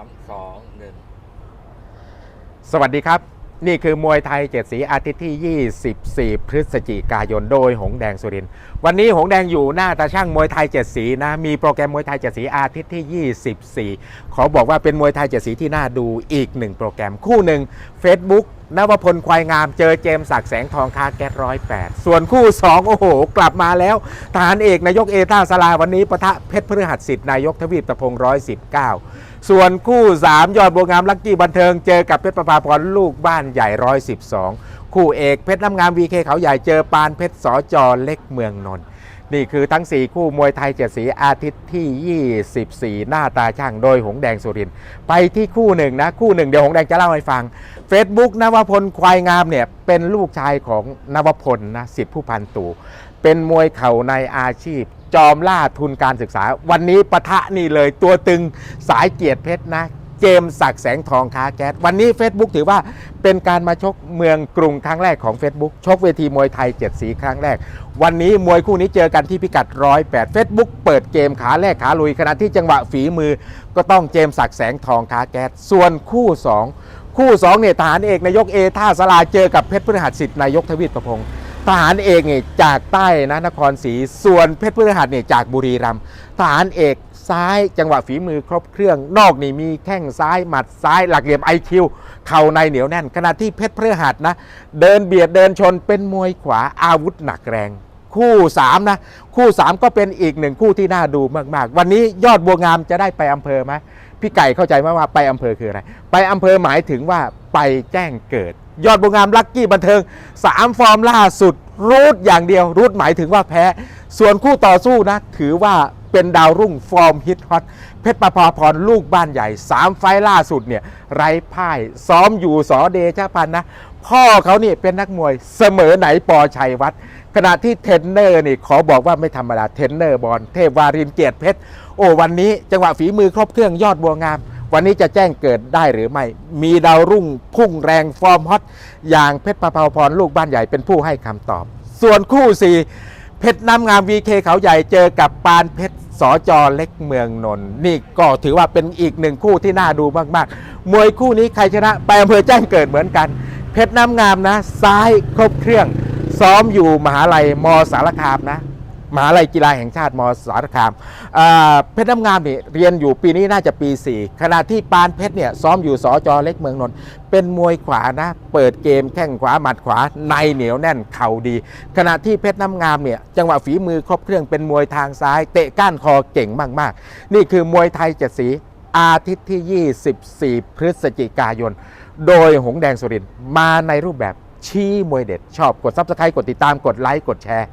ามสองหนึ่งสวัสดีครับ นี่คือมวยไทยเจ็ดสีอาทิตย์ที่ 24 พฤศจิกายนโดยหงแดงสุรินทร์วันนี้หงแดงอยู่หน้าตาช่างมวยไทยเจ็ดสีนะ มีโปรแกรมมวยไทยเจ็ดสีอาทิตย์ที่ 24 ขอบอกว่าเป็นมวยไทยเจ็ดสีที่น่าดูอีกหนึ่งโปรแกรมคู่หนึ่ง Facebook นวพลควายงามเจอเจมสักแสงทองคาแก๊สร้อยแปดส่วนคู่ 2 โอ้โห กลับมาแล้วทหารเอกนายกเอท่าสลาวันนี้ปะทะเพชรพฤหัสสิทธิ์นายกทวีปตะพงร้อยสิบเก้าส่วนคู่ 3 ยอดบัวงามลักกี้บันเทิงเจอกับเพชรประภาพรลูกบ้านใหญ่112คู่เอกเพชรน้ำงามวีเคเขาใหญ่เจอปานเพชรสอจอเล็กเมืองนนท นี่คือทั้ง 4 คู่มวยไทยเจ็ดสีอาทิตย์ที่ 24 หน้าตาช่างโดยหงแดงสุรินไปที่คู่หนึ่งนะ คู่หนึ่งเดี๋ยวหงแดงจะเล่าให้ฟัง Facebook นวพลควายงามเนี่ยเป็นลูกชายของนวพลนะสิทธิผู้พันตู่ เป็นมวยเข่าในอาชีพ จอมล่าทุนการศึกษา วันนี้ปะทะนี่เลยตัวตึงสายเกียรติเพชรนะ เจมสักแสงทองค้าแก๊สวันนี้ Facebook ถือว่าเป็นการมาชกเมืองกรุงครั้งแรกของ Facebook ชกเวทีมวยไทย 7 สีครั้งแรก วันนี้มวยคู่นี้เจอกันที่พิกัด 108 Facebook เปิดเกมขาแรกขาลุยขณะที่จังหวะฝีมือ ก็ต้องเจมสักแสงทองค้าแก๊สส่วนคู่ 2 คู่2เนี่ยทหารเอกนายกเอท่าสลาเจอกับเพชรพฤหัสสิทธิ์นายกทวีปประพงศ์ทหารเอกเนี่ยจากใต้นะนครศรีส่วนเพชรพฤหัสเนี่ยจากบุรีรัมย์ทหารเอก ซ้ายจังหวะฝีมือครบเครื่อง นอกนี่มีแข้งซ้ายหมัดซ้ายหลักเหลี่ยมไอคิวเข่าในเหนียวแน่น ขณะที่เพชรพฤหัสนะ เดินเบียดเดินชนเป็นมวยขวาอาวุธหนักแรง คู่3นะคู่ 3 ก็เป็นอีกหนึ่งคู่ที่น่าดูมาก ๆ วันนี้ยอดบัวงามจะได้ไปอำเภอไหมพี่ไก่เข้าใจไหมว่าไปอำเภอคืออะไร ไปอำเภอหมายถึงว่าไปแจ้งเกิด ยอดบัวงามลักกี้บันเทิง 3 ฟอร์มล่าสุดรูดอย่างเดียวรูดหมายถึงว่าแพ้ ส่วนคู่ต่อสู้นะ ถือว่า เป็นดาวรุ่งฟอร์มฮิตฮอตเพชรประภาพรลูกบ้านใหญ่ 3 ไฟล่าสุดเนี่ยไร้พ่าย ซ้อมอยู่สอเดชะพันธ์นะ พ่อเขาเนี่เป็นนักมวยเสมอไหนปอชัยวัฒน์ขณะที่เทนเนอร์นี่ขอบอกว่าไม่ธรรมดาเทนเนอร์บอลเทพวารินเกียรติเพชรโอ้วันนี้จังหวะฝีมือครบเครื่องยอดบัวงาม วันนี้จะแจ้งเกิดได้หรือไม่ มีดาวรุ่งพุ่งแรงฟอร์มฮอตอย่างเพชรประภาพรลูกบ้านใหญ่เป็นผู้ให้คำตอบ ส่วนคู่4 เพชรน้ำงามวีเคเขาใหญ่เจอกับปานเพชรสอจอเล็กเมืองนนท์นี่ก็ถือว่าเป็นอีกหนึ่งคู่ที่น่าดูมากๆ มวยคู่นี้ใครชนะไปอำเภอแจ้งเกิดเหมือนกัน เพชรน้ำงามนะ ซ้ายครบเครื่อง ซ้อมอยู่มหาลัยมสารคามนะ มหาลัยกีฬาแห่งชาติมสารคามเพชรน้ำงามนี่เรียนอยู่ปีนี้น่าจะปี 4 ขณะที่ปานเพชรเนี่ยซ้อมอยู่สอจอเล็กเมืองนนท์เป็นมวยขวานะ เปิดเกมแข้งขวาหมัดขวาในเหนียวแน่นเข่าดี ขณะที่เพชรน้ำงามเนี่ยจังหวะฝีมือครบเครื่องเป็นมวยทางซ้าย เตะก้านคอเก่งมากๆ นี่คือมวยไทยเจ็ดสีอาทิตย์ที่ 24 พฤศจิกายน โดยหงแดงสุรินมาในรูปแบบชี้มวยเด็ด ชอบกดซับสไครต์กดติดตามกดไลค์กดแชร์